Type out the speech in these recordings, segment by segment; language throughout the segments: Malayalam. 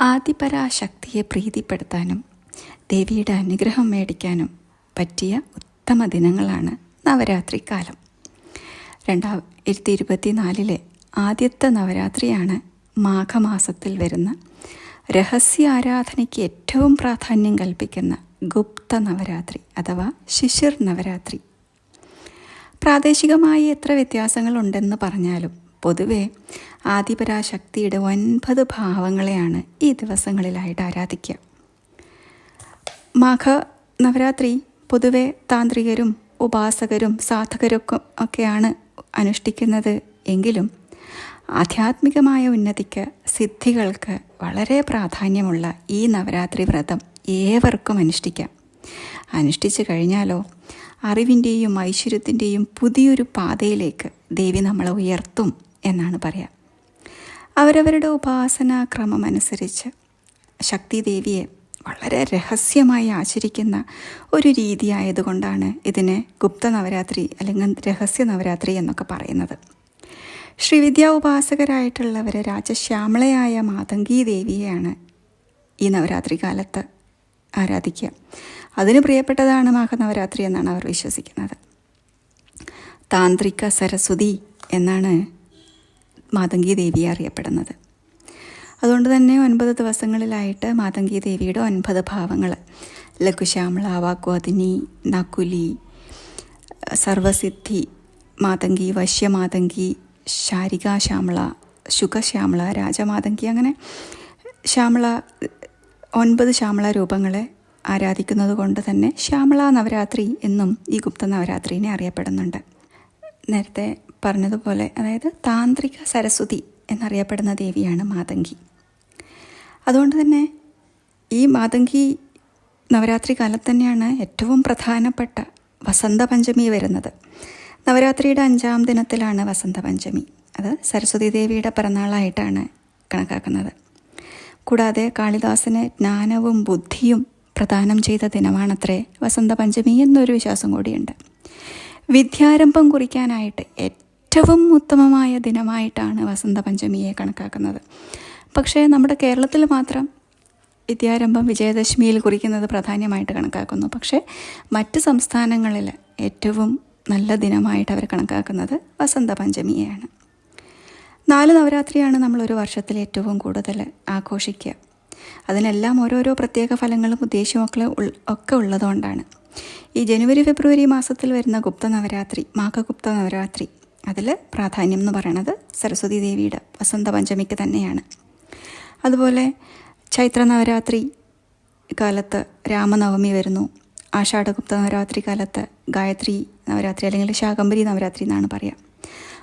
ആദിപരാശക്തിയെ പ്രീതിപ്പെടുത്താനും ദേവിയുടെ അനുഗ്രഹം മേടിക്കാനും പറ്റിയ ഉത്തമ ദിനങ്ങളാണ് നവരാത്രി കാലം രണ്ടായിരത്തി ഇരുപത്തിനാലിലെ ആദ്യത്തെ നവരാത്രിയാണ് മാഘമാസത്തിൽ വരുന്ന രഹസ്യ ആരാധനയ്ക്ക് ഏറ്റവും പ്രാധാന്യം കൽപ്പിക്കുന്ന ഗുപ്ത നവരാത്രി അഥവാ ശിശിർ നവരാത്രി. പ്രാദേശികമായി എത്ര വ്യത്യാസങ്ങളുണ്ടെന്ന് പറഞ്ഞാലും പൊതുവെ ആദിപരാശക്തിയുടെ ഒൻപത് ഭാവങ്ങളെയാണ് ഈ ദിവസങ്ങളിലായിട്ട് ആരാധിക്കുക. മാഘ നവരാത്രി പൊതുവെ താന്ത്രികരും ഉപാസകരും സാധകരൊക്കെ ഒക്കെയാണ് അനുഷ്ഠിക്കുന്നത് എങ്കിലും ആധ്യാത്മികമായ ഉന്നതിക്ക് സിദ്ധികൾക്ക് വളരെ പ്രാധാന്യമുള്ള ഈ നവരാത്രി വ്രതം ഏവർക്കും അനുഷ്ഠിക്കാം. അനുഷ്ഠിച്ചു കഴിഞ്ഞാലോ അറിവിന്റെയും ഐശ്വര്യത്തിന്റെയും പുതിയൊരു പാതയിലേക്ക് ദേവി നമ്മളെ ഉയർത്തും. എന്നാണ് പറയാം. അവരവരുടെ ഉപാസനാക്രമം അനുസരിച്ച് ശക്തിദേവിയെ വളരെ രഹസ്യമായി ആചരിക്കുന്ന ഒരു രീതി ആയതുകൊണ്ടാണ് ഇതിനെ ഗുപ്ത നവരാത്രി അല്ലെങ്കിൽ രഹസ്യ നവരാത്രി എന്നൊക്കെ പറയുന്നത്. ശ്രീവിദ്യാ ഉപാസകരായിട്ടുള്ളവർ രാജശ്യാമളയായ മാതങ്കി ദേവിയെയാണ് ഈ നവരാത്രി കാലത്ത് ആരാധിക്കുക. അതിന് പ്രിയപ്പെട്ടതാണ് മാഘനവരാത്രി എന്നാണ് അവർ വിശ്വസിക്കുന്നത്. താന്ത്രിക സരസ്വതി എന്നാണ് മാതങ്കി ദേവി അറിയപ്പെടുന്നത്. അതുകൊണ്ട് തന്നെ ഒൻപത് ദിവസങ്ങളിലായിട്ട് മാതങ്കി ദേവിയുടെ ഒൻപത് ഭാവങ്ങൾ. ലഘുശ്യാമള വാഗ്വാദിനി നകുലി സർവസിദ്ധി മാതങ്കി വശ്യമാതങ്കി ശാരികാശ്യാമള ശുഖശ്യാമള രാജമാതങ്കി അങ്ങനെ ശ്യാമള ഒൻപത് ശ്യാമള രൂപങ്ങളെ ആരാധിക്കുന്നത് കൊണ്ട് തന്നെ ശ്യാമള നവരാത്രി എന്നും ഈ ഗുപ്ത നവരാത്രിനെ അറിയപ്പെടുന്നുണ്ട്. നേരത്തെ പറഞ്ഞതുപോലെ അതായത് താന്ത്രിക സരസ്വതി എന്നറിയപ്പെടുന്ന ദേവിയാണ് മാതങ്കി. അതുകൊണ്ട് തന്നെ ഈ മാതങ്കി നവരാത്രി കാലത്ത് തന്നെയാണ് ഏറ്റവും പ്രധാനപ്പെട്ട വസന്തപഞ്ചമി വരുന്നത്. നവരാത്രിയുടെ അഞ്ചാം ദിനത്തിലാണ് വസന്തപഞ്ചമി അത് സരസ്വതി ദേവിയുടെ പിറന്നാളായിട്ടാണ് കണക്കാക്കുന്നത്. കൂടാതെ കാളിദാസന് ജ്ഞാനവും ബുദ്ധിയും പ്രദാനം ചെയ്ത ദിനമാണത്രേ വസന്തപഞ്ചമി എന്നൊരു വിശ്വാസം കൂടിയുണ്ട്. വിദ്യാരംഭം കുറിക്കാനായിട്ട് ഏറ്റവും ഉത്തമമായ ദിനമായിട്ടാണ് വസന്തപഞ്ചമിയെ കണക്കാക്കുന്നത്. പക്ഷേ നമ്മുടെ കേരളത്തിൽ മാത്രം വിദ്യാരംഭം വിജയദശമിയിൽ കുറിക്കുന്നത് പ്രാധാന്യമായിട്ട് കണക്കാക്കുന്നു. പക്ഷേ മറ്റ് സംസ്ഥാനങ്ങളിൽ ഏറ്റവും നല്ല ദിനമായിട്ട് അവർ കണക്കാക്കുന്നത് വസന്തപഞ്ചമിയെയാണ്. നാല് നവരാത്രിയാണ് നമ്മളൊരു വർഷത്തിൽ ഏറ്റവും കൂടുതൽ ആഘോഷിക്കുക. അതിനെല്ലാം ഓരോരോ പ്രത്യേക ഫലങ്ങളും ഉദ്ദേശമൊക്കെ ഒക്കെ ഉള്ളതുകൊണ്ടാണ്. ഈ ജനുവരി ഫെബ്രുവരി മാസത്തിൽ വരുന്ന ഗുപ്ത നവരാത്രി മാഘഗുപ്ത നവരാത്രി അതിൽ പ്രാധാന്യം എന്ന് പറയുന്നത് സരസ്വതി ദേവിയുടെ വസന്ത പഞ്ചമിക്ക് തന്നെയാണ്. അതുപോലെ ചൈത്ര നവരാത്രി കാലത്ത് രാമനവമി വരുന്നു. ആഷാഢഗുപ്ത നവരാത്രി കാലത്ത് ഗായത്രി നവരാത്രി അല്ലെങ്കിൽ ശാകംബരി നവരാത്രി എന്നാണ് പറയുക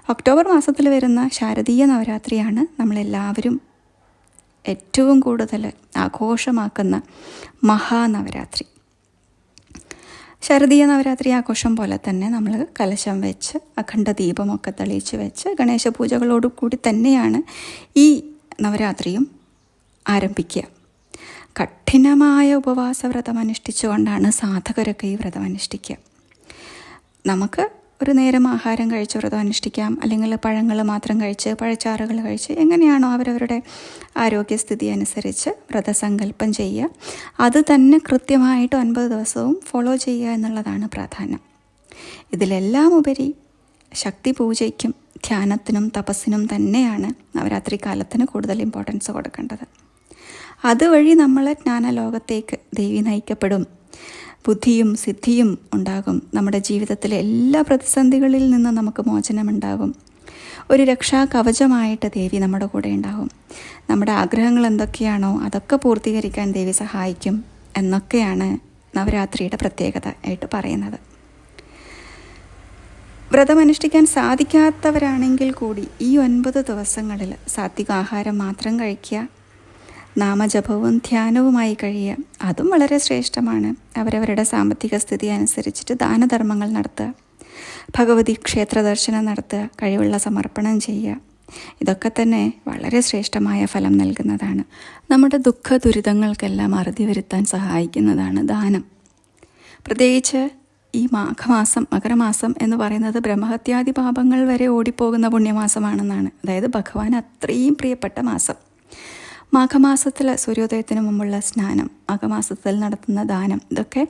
ഒക്ടോബർ മാസത്തിൽ വരുന്ന ശാരദീയ നവരാത്രിയാണ് നമ്മളെല്ലാവരും ഏറ്റവും കൂടുതൽ ആഘോഷമാക്കുന്ന മഹാനവരാത്രി. ശാരദീയ നവരാത്രി ആഘോഷം പോലെ തന്നെ നമ്മൾ കലശം വെച്ച് അഖണ്ഡ ദീപമൊക്കെ തെളിയിച്ച് വെച്ച് ഗണേശ പൂജകളോട് കൂടി തന്നെയാണ് ഈ നവരാത്രിയും ആരംഭിക്കുക. കഠിനമായ ഉപവാസ വ്രതം അനുഷ്ഠിച്ചുകൊണ്ടാണ് സാധകരൊക്കെ ഈ വ്രതം അനുഷ്ഠിക്കുക നമുക്ക് ഒരു നേരം ആഹാരം കഴിച്ച് വ്രതം അനുഷ്ഠിക്കാം. അല്ലെങ്കിൽ പഴങ്ങൾ മാത്രം കഴിച്ച് പഴച്ചാറുകൾ കഴിച്ച് എങ്ങനെയാണോ അവരവരുടെ ആരോഗ്യസ്ഥിതി അനുസരിച്ച് വ്രതസങ്കല്പം ചെയ്യുക. അത് തന്നെ കൃത്യമായിട്ട് ഒൻപത് ദിവസവും ഫോളോ ചെയ്യുക എന്നുള്ളതാണ് പ്രാധാന്യം. ഇതിലെല്ലാം ഉപരി ശക്തി പൂജയ്ക്കും ധ്യാനത്തിനും തപസ്സിനും തന്നെയാണ് നവരാത്രി കാലത്തിന് കൂടുതൽ ഇമ്പോർട്ടൻസ് കൊടുക്കേണ്ടത്. അതുവഴി നമ്മൾ ജ്ഞാനലോകത്തേക്ക് ദേവി നയിക്കപ്പെടും. ബുദ്ധിയും സിദ്ധിയും ഉണ്ടാകും. നമ്മുടെ ജീവിതത്തിലെ എല്ലാ പ്രതിസന്ധികളിൽ നിന്നും നമുക്ക് മോചനമുണ്ടാകും. ഒരു രക്ഷാ കവചമായിട്ട് ദേവി നമ്മുടെ കൂടെ ഉണ്ടാകും. നമ്മുടെ ആഗ്രഹങ്ങൾ എന്തൊക്കെയാണോ അതൊക്കെ പൂർത്തീകരിക്കാൻ ദേവി സഹായിക്കും എന്നൊക്കെയാണ് നവരാത്രിയുടെ പ്രത്യേകത ആയിട്ട് പറയുന്നത്. വ്രതമനുഷ്ഠിക്കാൻ സാധിക്കാത്തവരാണെങ്കിൽ കൂടി ഈ ഒൻപത് ദിവസങ്ങളിൽ സാത്വികാഹാരം മാത്രം കഴിക്കുക നാമജപവും ധ്യാനവുമായി കഴിയുക അതും വളരെ ശ്രേഷ്ഠമാണ്. അവരവരുടെ സാമ്പത്തിക സ്ഥിതി അനുസരിച്ചിട്ട് ദാനധർമ്മങ്ങൾ നടത്തുക. ഭഗവതി ക്ഷേത്ര ദർശനം നടത്തുക കഴിവുള്ള സമർപ്പണം ചെയ്യുക. ഇതൊക്കെ തന്നെ വളരെ ശ്രേഷ്ഠമായ ഫലം നൽകുന്നതാണ്. നമ്മുടെ ദുഃഖ ദുരിതങ്ങൾക്കെല്ലാം അറുതി വരുത്താൻ സഹായിക്കുന്നതാണ് ദാനം. പ്രത്യേകിച്ച് ഈ മാഘമാസം മകരമാസം എന്ന് പറയുന്നത് ബ്രഹ്മഹത്യാദി പാപങ്ങൾ വരെ ഓടിപ്പോകുന്ന പുണ്യമാസമാണെന്നാണ്. അതായത് ഭഗവാൻ അത്രയും പ്രിയപ്പെട്ട മാസം. മാഘമാസത്തിൽ സൂര്യോദയത്തിന് മുമ്പുള്ള സ്നാനം മാഘമാസത്തിൽ നടത്തുന്ന ദാനം ഇതൊക്കെ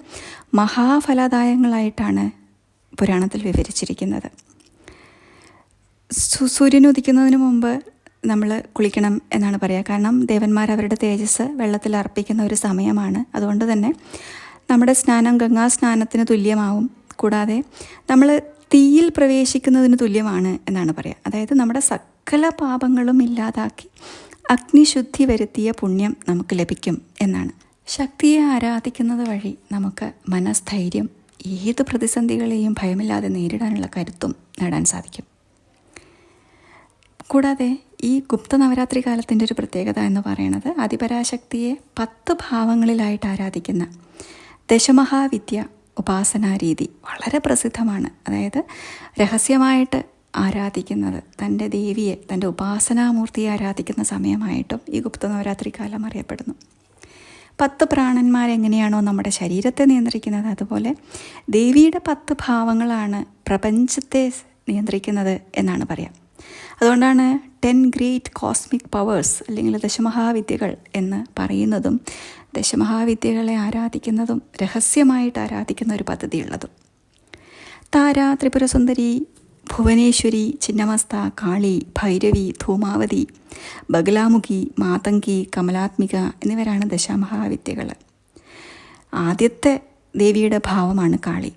മഹാഫലദായങ്ങളായിട്ടാണ് പുരാണത്തിൽ വിവരിച്ചിരിക്കുന്നത്. സൂര്യൻ ഉദിക്കുന്നതിന് മുമ്പ് നമ്മൾ കുളിക്കണം എന്നാണ് പറയുക കാരണം ദേവന്മാർ അവരുടെ തേജസ് വെള്ളത്തിൽ അർപ്പിക്കുന്ന ഒരു സമയമാണ്. അതുകൊണ്ട് തന്നെ നമ്മുടെ സ്നാനം ഗംഗാ സ്നാനത്തിന് തുല്യമാവും. കൂടാതെ നമ്മൾ തീയിൽ പ്രവേശിക്കുന്നതിന് തുല്യമാണ് എന്നാണ് പറയുക അതായത് നമ്മുടെ സകല പാപങ്ങളും ഇല്ലാതാക്കി അഗ്നിശുദ്ധി വരുത്തിയ പുണ്യം നമുക്ക് ലഭിക്കും എന്നാണ്. ശക്തിയെ ആരാധിക്കുന്നത് വഴി നമുക്ക് മനസ്ഥൈര്യം ഏത് പ്രതിസന്ധികളെയും ഭയമില്ലാതെ നേരിടാനുള്ള കരുത്തും നേടാൻ സാധിക്കും. കൂടാതെ ഈ ഗുപ്ത നവരാത്രി കാലത്തിന്റെ ഒരു പ്രത്യേകത എന്ന് പറയുന്നത് അതിപരാശക്തിയെ പത്ത് ഭാവങ്ങളിലായിട്ട് ആരാധിക്കുന്ന ദശമഹാവിദ്യ ഉപാസനാ രീതി വളരെ പ്രസിദ്ധമാണ്. അതായത് രഹസ്യമായിട്ട് ആരാധിക്കുന്നത്. തന്റെ ദേവിയെ തന്റെ ഉപാസനാമൂർത്തിയെ ആരാധിക്കുന്ന സമയമായിട്ടും ഈ ഗുപ്ത നവരാത്രി കാലം അറിയപ്പെടുന്നു. പത്ത് പ്രാണന്മാരെങ്ങനെയാണോ നമ്മുടെ ശരീരത്തെ നിയന്ത്രിക്കുന്നത് അതുപോലെ ദേവിയുടെ പത്ത് ഭാവങ്ങളാണ് പ്രപഞ്ചത്തെ നിയന്ത്രിക്കുന്നത് എന്നാണ് പറയാം. അതുകൊണ്ടാണ് ടെൻ ഗ്രേറ്റ് കോസ്മിക് പവേഴ്സ് അല്ലെങ്കിൽ ദശമഹാവിദ്യകൾ എന്ന് പറയുന്നതും ദശമഹാവിദ്യകളെ ആരാധിക്കുന്നതും രഹസ്യമായിട്ട് ആരാധിക്കുന്ന ഒരു പദ്ധതിയുള്ളതും. താര ത്രിപുരസുന്ദരി ഭുവനേശ്വരി ചിന്നമസ്ത കാളി ഭൈരവി ധൂമാവതി ബഗലാമുഖി മാതങ്കി കമലാത്മിക എന്നിവരാണ് ദശാമഹാവിദ്യകൾ. ആദ്യത്തെ ദേവിയുടെ ഭാവമാണ് കാളി.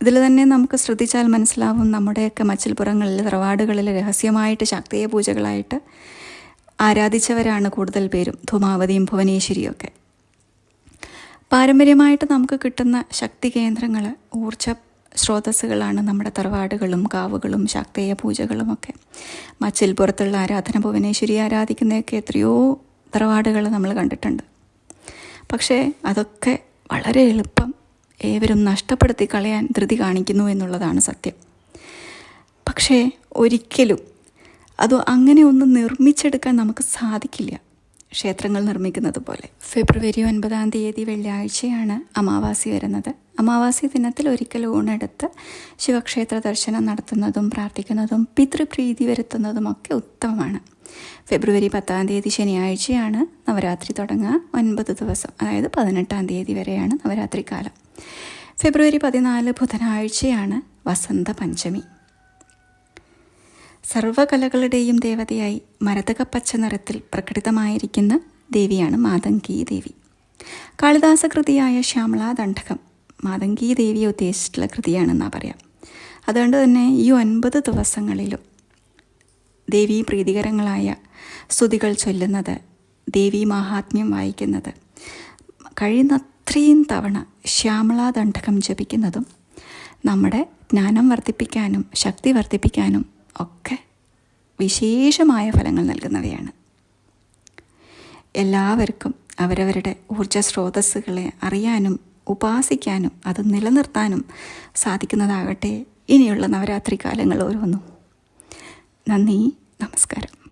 ഇതിൽ തന്നെ നമുക്ക് ശ്രദ്ധിച്ചാൽ മനസ്സിലാവും നമ്മുടെയൊക്കെ മച്ചിൽപ്പുറങ്ങളിൽ തറവാടുകളിൽ രഹസ്യമായിട്ട് ശക്തീയ പൂജകളായിട്ട് ആരാധിച്ചവരാണ് കൂടുതൽ പേരും ധൂമാവതിയും ഭുവനേശ്വരിയും ഒക്കെ. പാരമ്പര്യമായിട്ട് നമുക്ക് കിട്ടുന്ന ശക്തി കേന്ദ്രങ്ങൾ ഊർജ സ്രോതസ്സുകളാണ് നമ്മുടെ തറവാടുകളും കാവുകളും ശാക്തേയ പൂജകളും ഒക്കെ മച്ചിൽപ്പുറത്തുള്ള ആരാധന ഭുവനേശ്വരി ആരാധിക്കുന്നതൊക്കെ എത്രയോ തറവാടുകൾ നമ്മൾ കണ്ടിട്ടുണ്ട്. പക്ഷേ അതൊക്കെ വളരെ എളുപ്പം ഏവരും നഷ്ടപ്പെടുത്തി കളയാൻ ധൃതി കാണിക്കുന്നു എന്നുള്ളതാണ് സത്യം. പക്ഷേ ഒരിക്കലും അത് അങ്ങനെ ഒന്ന് നിർമ്മിച്ചെടുക്കാൻ നമുക്ക് സാധിക്കില്ല. ക്ഷേത്രങ്ങൾ നിർമ്മിക്കുന്നത് പോലെ. ഫെബ്രുവരി ഒൻപതാം തീയതി വെള്ളിയാഴ്ചയാണ് അമാവാസി വരുന്നത്. അമാവാസി ദിനത്തിൽ ഒരിക്കൽ ഊണെടുത്ത് ശിവക്ഷേത്ര ദർശനം നടത്തുന്നതും പ്രാർത്ഥിക്കുന്നതും പിതൃപ്രീതി വരുത്തുന്നതുമൊക്കെ ഉത്തമമാണ്. ഫെബ്രുവരി പത്താം തീയതി ശനിയാഴ്ചയാണ് നവരാത്രി തുടങ്ങുക. ഒൻപത് ദിവസം അതായത് പതിനെട്ടാം തീയതി വരെയാണ് നവരാത്രി കാലം ഫെബ്രുവരി പതിനാല് ബുധനാഴ്ചയാണ് വസന്ത പഞ്ചമി. സർവകലകളുടെയും ദേവതയായി മരതകപ്പച്ച നിറത്തിൽ പ്രകടിതമായിരിക്കുന്ന ദേവിയാണ് മാതങ്കി ദേവി. കാളിദാസകൃതിയായ ശ്യാമള ദണ്ഡകം മാതങ്കി ദേവിയെ ഉദ്ദേശിച്ചിട്ടുള്ള കൃതിയാണെന്നാണ് പറയാം. അതുകൊണ്ട് തന്നെ ഈ ഒൻപത് ദിവസങ്ങളിലും ദേവീ പ്രീതികരങ്ങളായ സ്തുതികൾ ചൊല്ലുന്നത് ദേവീ മാഹാത്മ്യം വായിക്കുന്നത് കഴിയുന്നത്രയും തവണ ശ്യാമളാ ദണ്ഡകം ജപിക്കുന്നതും നമ്മുടെ ജ്ഞാനം വർദ്ധിപ്പിക്കാനും ശക്തി വർദ്ധിപ്പിക്കാനും ഒക്കെ വിശേഷമായ ഫലങ്ങൾ നൽകുന്നവയാണ്. എല്ലാവർക്കും അവരവരുടെ ഊർജ സ്രോതസ്സുകളെ അറിയാനും ഉപാസിക്കാനും അത് നിലനിർത്താനും സാധിക്കുന്നതാകട്ടെ. ഇനിയുള്ള നവരാത്രി കാലങ്ങൾ ഓരോന്നും. നന്ദി നമസ്കാരം.